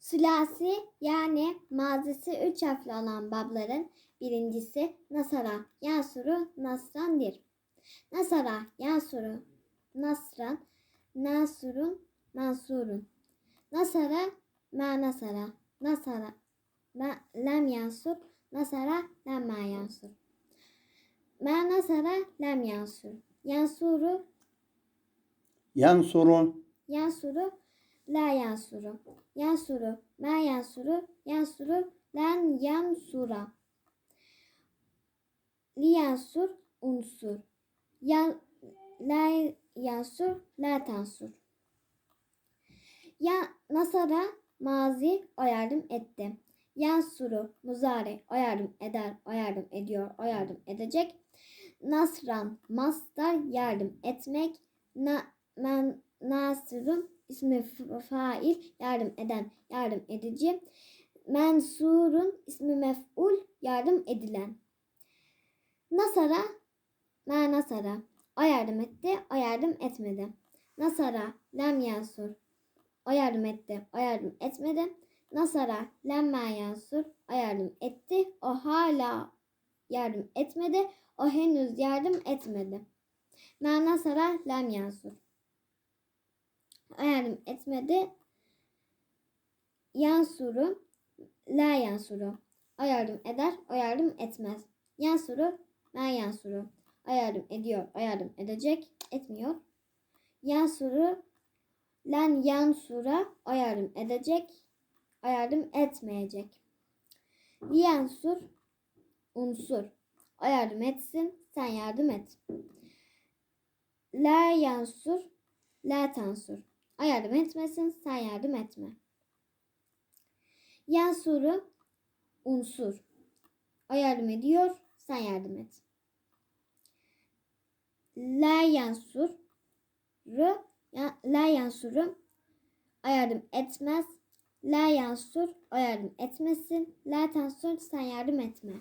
Sülasi yani mazisi üç harfli olan babların birincisi Nasara, Yasuru, Nasran'dir. Nasara, Yasuru, Nasran, Nasurun, Mansurun. Nasara, ma Nasara, Nasara, ma lem Yansur, Nasara, lem ma Yansur. Ma Nasara, lem Yansur. Yansuru, Yansurun. Yansuru, la yansuru. Yansuru, ma yansuru, yansuru, lan yansura. Li yansur, unsur. Ya, la yansur, la tansur. Ya nasara, mazi, o yardım etti. Yansuru, muzari, o yardım eder, o yardım ediyor, o yardım edecek. Nasran, mastar, yardım etmek. Na, men, nasırun, ismi fail, yardım eden, yardım edici. Mensurun, ismi mef'ul, yardım edilen. Nasara, ma nasara. O yardım etti, o yardım etmedi. Nasara, lem yansur. O yardım etti, o yardım etmedi. Nasara, lem ma yansur. O yardım etti, o hala yardım etmedi. O henüz yardım etmedi. Ma nasara, lem yansur. Yardım etmedi. Yansuru, la yansuru. O yardım eder, o yardım etmez. Yansuru, la yansuru. O yardım ediyor, o yardım edecek, etmiyor. Yansuru, lan yansura, o yardım edecek, o yardım etmeyecek. Yansur, unsur. O yardım etsin, sen yardım et. La yansur, la tansur. O yardım etmesin, sen yardım etme. Yansuru, unsur. O yardım ediyor, sen yardım et. La yansur, ru, la yansuru, o yardım etmez. La yansur, o yardım etmesin. La tansur, sen yardım etme.